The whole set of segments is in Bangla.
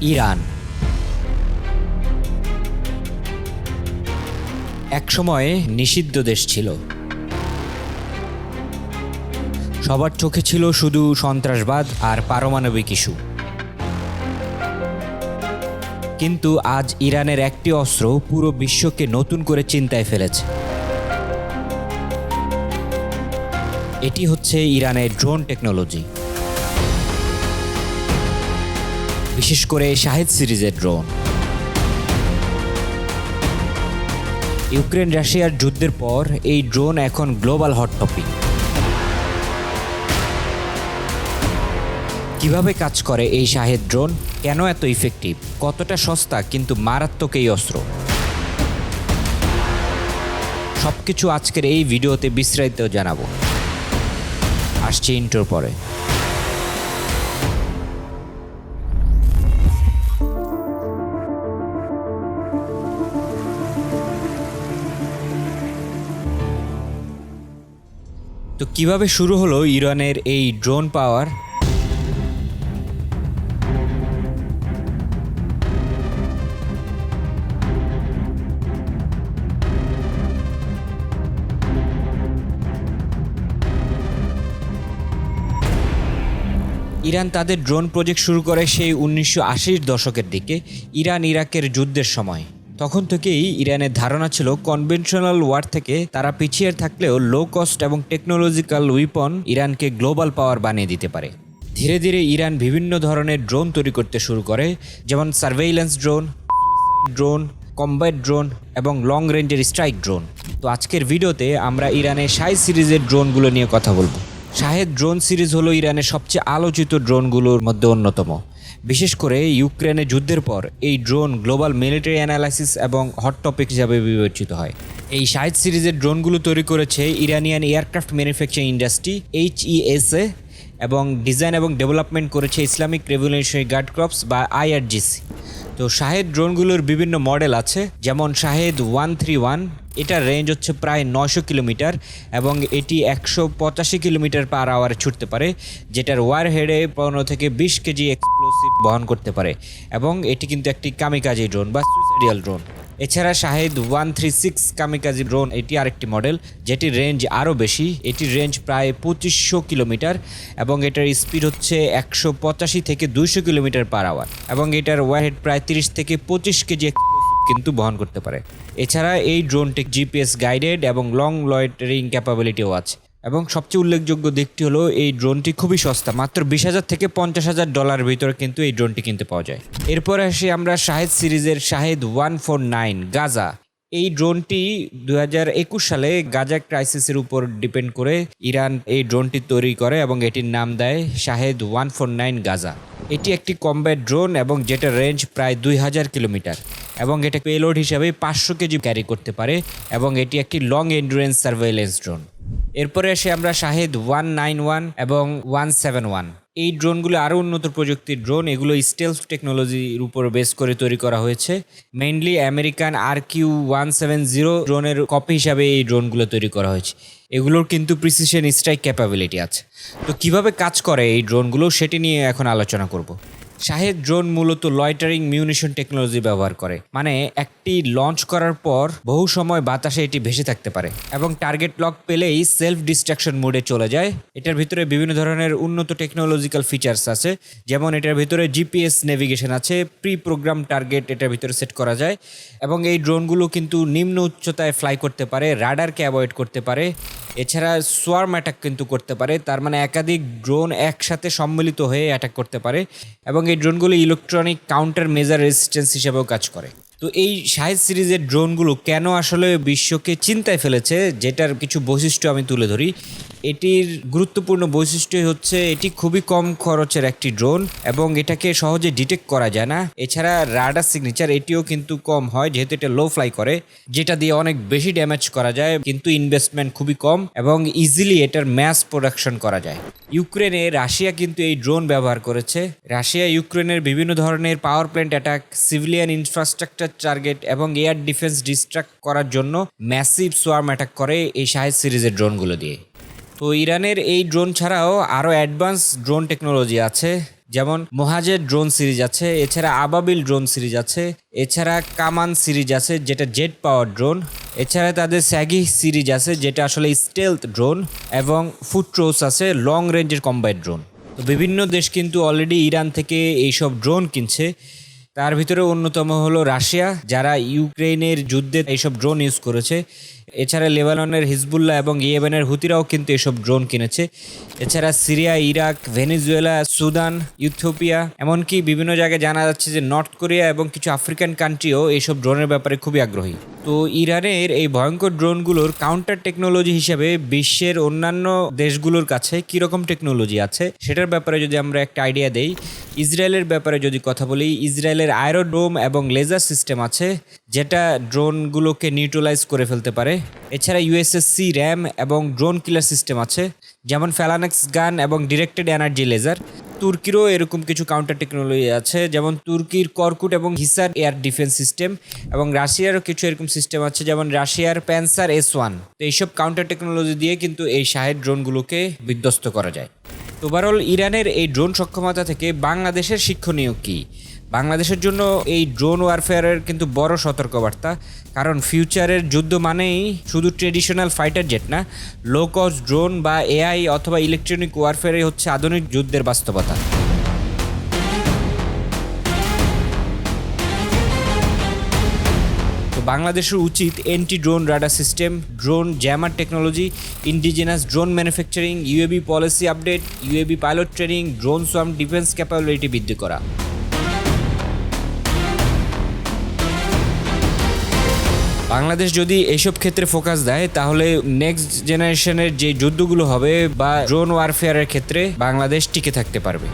ইরান। একসময় নিষিদ্ধ দেশ ছিল। সবার চোখে ছিল শুধু সন্ত্রাসবাদ আর পারমাণবিক ইস্যু। কিন্তু আজ ইরানের একটি অস্ত্র পুরো বিশ্বকে নতুন করে চিন্তায় ফেলেছে। এটি হচ্ছে ইরানের ড্রোন টেকনোলজি। বিশেষ করে শাহিদ সিরিজের ড্রোন ইউক্রেন রাশিয়ার যুদ্ধের পর এই ড্রোন এখন গ্লোবাল হট টপিক কীভাবে কাজ করে এই শাহেদ ড্রোন কেন এত ইফেক্টিভ কতটা সস্তা, কিন্তু মারাত্মক এই অস্ত্র? সবকিছু আজকের এই ভিডিওতে বিস্তারিত জানাব। আসছে ইন্টোর পরে। তো কীভাবে শুরু হলো ইরানের এই ড্রোন পাওয়ার? ইরান তাদের ড্রোন প্রজেক্ট শুরু করে সেই উনিশশো দশকের দিকে ইরান ইরাকের যুদ্ধের সময়। তখন থেকেই ইরানের ধারণা ছিল কনভেনশনাল ওয়ার থেকে তারা পিছিয়ে থাকলেও লো কস্ট এবং টেকনোলজিক্যাল উইপন ইরানকে গ্লোবাল পাওয়ার বানিয়ে দিতে পারে। ধীরে ধীরে ইরান বিভিন্ন ধরনের ড্রোন তৈরি করতে শুরু করে, যেমন surveillance drone drone combat drone এবং লং রেঞ্জের স্ট্রাইক ড্রোন তো আজকের ভিডিওতে আমরা ইরানের সাই সিরিজের ড্রোনগুলো নিয়ে কথা বলব। শাহেদ ড্রোন সিরিজ হলো ইরানের সবচেয়ে আলোচিত ড্রোনগুলোর মধ্যে অন্যতম। বিশেষ করে ইউক্রেনের যুদ্ধের পর এই ড্রোন গ্লোবাল মিলিটারি অ্যানালাইসিস এবং হট টপিক হিসাবে বিবেচিত হয়। এই শাহেদ সিরিজের ড্রোনগুলো তৈরি করেছে Iranian aircraft manufacturing industry HESA এবং ডিজাইন এবং ডেভেলপমেন্ট করেছে ইসলামিক রেভলিউশনারি গার্ড ক্রপস বা আইআরজিসি তো শাহেদ ড্রোনগুলোর বিভিন্ন মডেল আছে, যেমন শাহেদ ওয়ান থ্রি ওয়ান এটার রেঞ্জ হচ্ছে প্রায় নশো কিলোমিটার এবং এটি একশো পঁচাশি কিলোমিটার পার আওয়ারে ছুটতে পারে, যেটার ওয়ার হেডে পনেরো থেকে বিশ কেজি এক্সপ্লোসিভ বহন করতে পারে। এবং এটি কিন্তু একটি কামিকাজি ড্রোন বা সুইসাইডিয়াল ড্রোন এছাড়া Shahed one three six kamikaze drone এটি আরেকটি মডেল যেটির রেঞ্জ আরও বেশি। এটির রেঞ্জ প্রায় পঁচিশশো কিলোমিটার এবং এটার স্পিড হচ্ছে একশো পঁচাশি থেকে দুইশো কিলোমিটার পার আওয়ার এবং এটার ওয়ারহেড প্রায় তিরিশ থেকে পঁচিশ কেজি কিন্তু বহন করতে পারে। এছাড়া এই ড্রোনটি জিপিএস গাইডেড এবং লং লয়টারিং ক্যাপাবিলিটিও আছে। এবং সবচেয়ে উল্লেখযোগ্য দিকটি হলো, এই ড্রোনটি খুবই সস্তা, মাত্র বিশ হাজার থেকে পঞ্চাশ হাজার ডলার ভিতরে কিন্তু এই ড্রোনটি কিনতে পাওয়া যায়। এরপরে আসি আমরা শাহেদ সিরিজের Shahed one four nine, Gaza. এই ড্রোনটি দু হাজার একুশ সালে গাজা ক্রাইসিসের উপর ডিপেন্ড করে ইরান এই ড্রোনটি তৈরি করে এবং এটির নাম দেয় Shahed one four nine Gaza. এটি একটি কমব্যাট ড্রোন এবং যেটার রেঞ্জ প্রায় দুই হাজার কিলোমিটার। এবং এটা পেলোড হিসাবে পাঁচশো কেজি ক্যারি করতে পারে এবং এটি একটি লং এন্ডুরেন্স সার্ভেইলেন্স ড্রোন এরপরে আসে আমরা শাহেদ ওয়ান নাইন ওয়ান এবং ওয়ান সেভেন ওয়ান এই ড্রোনগুলো আরও উন্নত প্রযুক্তির ড্রোন এগুলো স্টেলস টেকনোলজির উপর বেস করে তৈরি করা হয়েছে। Mainly American R Q one seven zero ড্রোনের কপি হিসাবে এই ড্রোনগুলো তৈরি করা হয়েছে। এগুলোর কিন্তু প্রিসিশন স্ট্রাইক ক্যাপাবিলিটি আছে। তো কীভাবে কাজ করে এই ড্রোনগুলো সেটি নিয়ে এখন আলোচনা করব। শাহেদ ড্রোন মূলত লয়টারিং মিউনিশন টেকনোলজি ব্যবহার করে। মানে একটি লঞ্চ করার পর বহু সময় বাতাসে এটি ভেসে থাকতে পারে এবং টার্গেট লক পেলেই সেলফ ডিস্ট্রাকশন মোডে চলে যায়। এটার ভিতরে বিভিন্ন ধরনের উন্নত টেকনোলজিক্যাল ফিচার্স আছে, যেমন এটার ভিতরে জিপিএস নেভিগেশন আছে প্রি প্রোগ্রাম টার্গেট এটার ভিতরে সেট করা যায় এবং এই ড্রোনগুলো কিন্তু নিম্ন উচ্চতায় ফ্লাই করতে পারে রাডারকে অ্যাভয়েড করতে পারে। এছাড়া সোয়ার্ম অ্যাটাক কিন্তু করতে পারে। তার মানে একাধিক ড্রোন একসাথে সম্মিলিত হয়ে অ্যাটাক করতে পারে এবং এই ড্রোনগুলি ইলেকট্রনিক কাউন্টার মেজার রেজিস্ট্যান্স হিসেবেও কাজ করে। তো এই শাহেদ সিরিজের ড্রোনগুলো কেন আসলে বিশ্বকে চিন্তায় ফেলেছে, যেটার কিছু বৈশিষ্ট্য আমি তুলে ধরি এটির গুরুত্বপূর্ণ বৈশিষ্ট্য হচ্ছে এটি খুবই কম খরচের একটি ড্রোন এবং এটাকে সহজে ডিটেক্ট করা যায় না। এছাড়া রাডার সিগনেচার এটিও কিন্তু কম হয়, যেহেতু এটা লো ফ্লাই করে, যেটা দিয়ে অনেক বেশি ড্যামেজ করা যায়, কিন্তু ইনভেস্টমেন্ট খুবই কম এবং ইজিলি এটার ম্যাস প্রোডাকশন করা যায়। ইউক্রেনে রাশিয়া কিন্তু এই ড্রোন ব্যবহার করেছে। রাশিয়া ইউক্রেনের বিভিন্ন ধরনের power plant attack civilian infrastructure target এবং এয়ার ডিফেন্স ডিস্ট্রাক্ট করার জন্য ম্যাসিভ সোয়ার্ম অ্যাটাক করে এই শাহেদ সিরিজের ড্রোনগুলো দিয়ে। তো ইরানের এই ড্রোন ছাড়াও আরও অ্যাডভান্স ড্রোন টেকনোলজি আছে, যেমন মহাজের ড্রোন সিরিজ আছে, এছাড়া আবাবিল ড্রোন সিরিজ আছে, এছাড়া কামান সিরিজ আছে, যেটা জেট পাওয়ার ড্রোন, এছাড়া তাদের স্যাগি সিরিজ আছে, যেটা আসলে স্টেলথ ড্রোন, এবং ফুট্রোস আছে, লং রেঞ্জের কম্বাইট ড্রোন। তো বিভিন্ন দেশ কিন্তু অলরেডি ইরান থেকে এইসব ড্রোন কিনছে। তার ভিতরে অন্যতম হলো রাশিয়া, যারা ইউক্রেনের যুদ্ধে এইসব ড্রোন ইউজ করেছে। এছাড়া লেবাননের হিজবুল্লাহ এবং ইয়েমেনের হুতিরাও কিন্তু এসব ড্রোন কিনেছে। এছাড়া Syria, Iraq, Venezuela, Sudan, Ethiopia, এমনকি বিভিন্ন জায়গায় জানা যাচ্ছে যে নর্থ কোরিয়া এবং কিছু আফ্রিকান কান্ট্রিও এইসব ড্রোনের ব্যাপারে খুবই আগ্রহী। তো ইরানের এই ভয়ঙ্কর ড্রোনগুলোর কাউন্টার টেকনোলজি হিসেবে বিশ্বের অন্যান্য দেশগুলোর কাছে কীরকম টেকনোলজি আছে সেটার ব্যাপারে যদি আমরা একটা আইডিয়া দেই, ইসরায়েলের ব্যাপারে যদি কথা বলি, ইসরায়েলের আয়রোড্রোম এবং লেজার সিস্টেম আছে। যেটা ড্রোনগুলোকে নিউট্রালাইজ করে ফেলতে পারে। এছাড়া ইউএসএসসি র্যাম এবং ড্রোন কিলার সিস্টেম আছে, যেমন ফ্যালানেক্স গান এবং ডিরেক্টেড এনার্জি লেজার তুর্কিরও এরকম কিছু কাউন্টার টেকনোলজি আছে, যেমন তুর্কির করকুট এবং হিসার এয়ার ডিফেন্স সিস্টেম এবং রাশিয়ারও কিছু এরকম সিস্টেম আছে, যেমন রাশিয়ার প্যান্সার এস ওয়ান তো এইসব কাউন্টার টেকনোলজি দিয়ে কিন্তু এই শাহের ড্রোনগুলোকে বিধ্বস্ত করা যায়। ওভারঅল ইরানের এই ড্রোন সক্ষমতা থেকে বাংলাদেশের শিক্ষণীয় কী? বাংলাদেশের জন্য এই ড্রোন ওয়ারফেয়ারের কিন্তু বড় সতর্কবার্তা। কারণ ফিউচারের যুদ্ধ মানেই শুধু ট্রেডিশনাল ফাইটার জেট না লো কস্ট ড্রোন বা এআই অথবা ইলেকট্রনিক ওয়ারফেয়ারই হচ্ছে আধুনিক যুদ্ধের বাস্তবতা। বাংলাদেশের উচিত anti drone radar system drone jammer technology indigenous drone manufacturing UAV policy update UAV pilot training drone swarm defence capability বৃদ্ধি করা। বাংলাদেশ যদি এইসব ক্ষেত্রে ফোকাস দেয়, তাহলে নেক্সট জেনারেশনের যে যুদ্ধগুলো হবে বা ড্রোন ওয়ারফেয়ারের ক্ষেত্রে বাংলাদেশ টিকে থাকতে পারবে।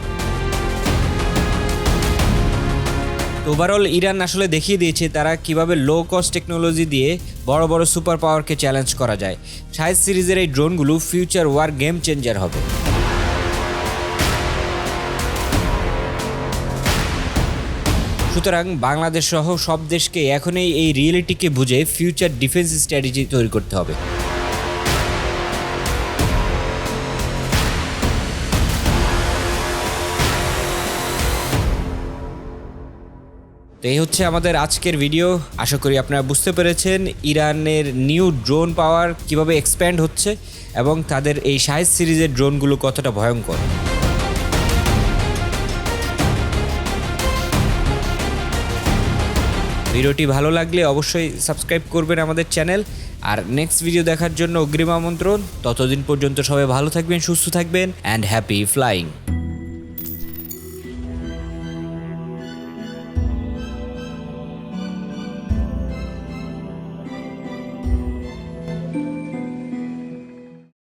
ওভারঅল ইরান আসলে দেখিয়ে দিয়েছে তারা কীভাবে লো কস্ট টেকনোলজি দিয়ে বড় বড় সুপার পাওয়ারকে চ্যালেঞ্জ করা যায়। সাইজ সিরিজের এই ড্রোনগুলো ফিউচার ওয়ার গেম চেঞ্জার হবে। সুতরাং বাংলাদেশ সহ সব দেশকে এখনই এই রিয়েলিটিকে বুঝে ফিউচার ডিফেন্স স্ট্র্যাটেজি তৈরি করতে হবে। তো এই হচ্ছে আমাদের আজকের ভিডিও। আশা করি আপনারা বুঝতে পেরেছেন ইরানের নিউ ড্রোন পাওয়ার কীভাবে এক্সপ্যান্ড হচ্ছে এবং তাদের এই সাইজ সিরিজের ড্রোনগুলো কতটা ভয়ঙ্কর। ভিডিওটি ভালো লাগলে অবশ্যই সাবস্ক্রাইব করবেন আমাদের চ্যানেল। আর নেক্সট ভিডিও দেখার জন্য অগ্রিম আমন্ত্রণ। ততদিন পর্যন্ত সবাই ভালো থাকবেন, সুস্থ থাকবেন অ্যান্ড হ্যাপি ফ্লাইং